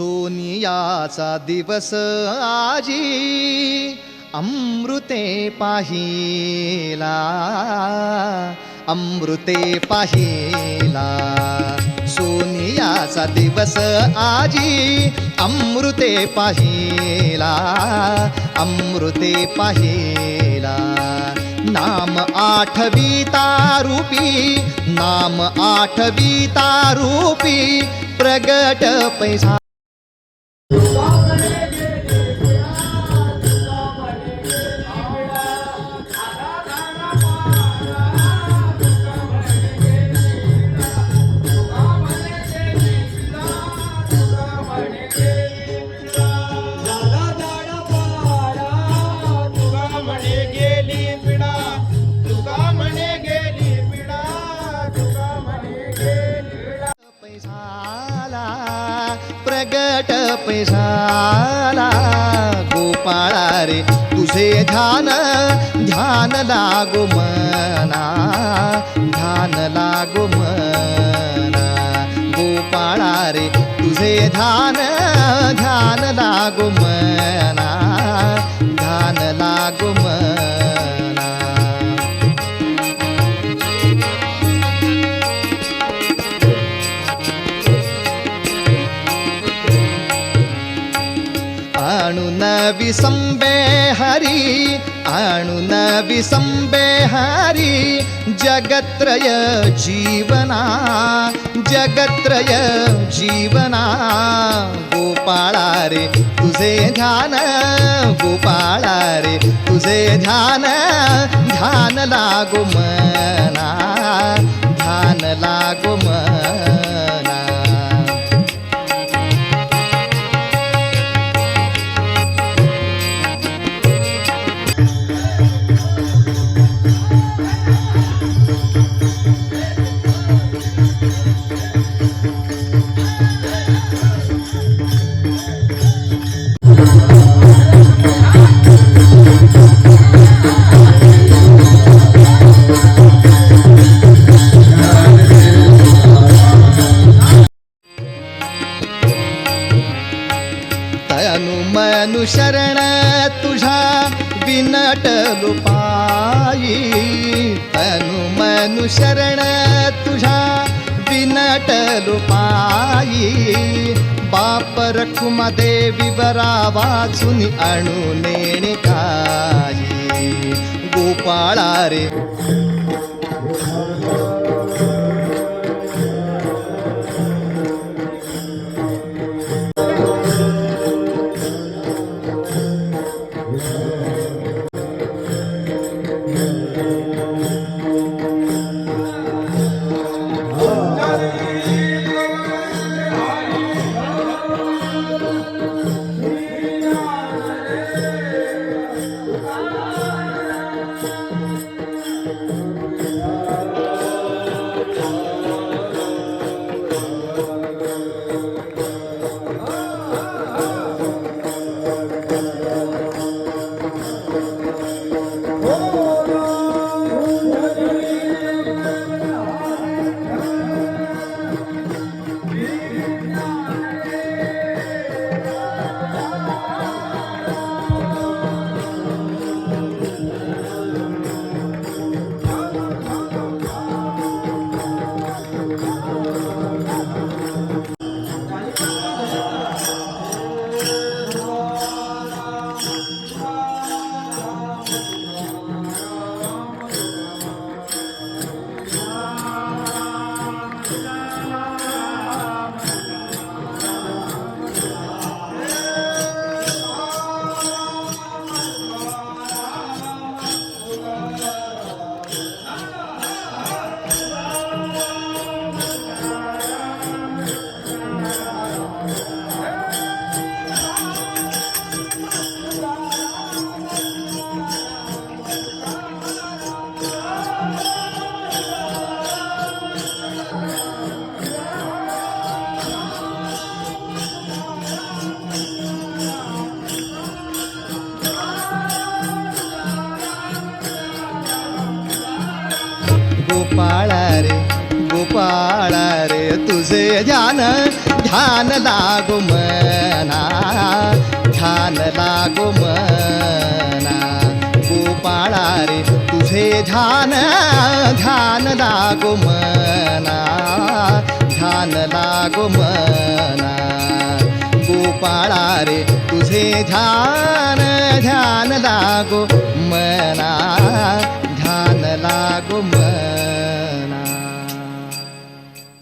सोनियाचा दिवस आजी अमृते पाहिला. अमृते पाहिला. सोनियाचा दिवस आजी अमृते पाहिला. अमृते पाहिला. नाम आठविता रूपी नाम आठविता रूपी प्रगट पैसा प्रगट पैसाला गोपाळा रे. तुझे ध्यान ध्यान लागो मना ध्यान लागो मना. गोपाळा रे तुझे ध्यान ध्यान आणून विसंबे हरी आणून विसंबे हरी जगत्रय जीवना जगत्रय जीवना गोपाळा रे तुझे ध्यान गोपाळा रे तुझे ध्यान ध्यान लागो मना ध्यान लागो मना शरण तुझा विनटलु पायी तनु मनु शरण तुझा विनटलु पायी बाप रखुमा देवी बरा वाचून अणु नेणे काही गोपाळा रे. Amen. गोपाळा रे गोपाळा रे तुझे ध्यान ध्यान लागो मना ध्यान लागो मना. गोपाळा रे तुझे ध्यान ध्यान लागो मना ध्यान लागो मना. गोपाळा रे तुझे ध्यान ध्यान लागो मना ध्यान लागो मना.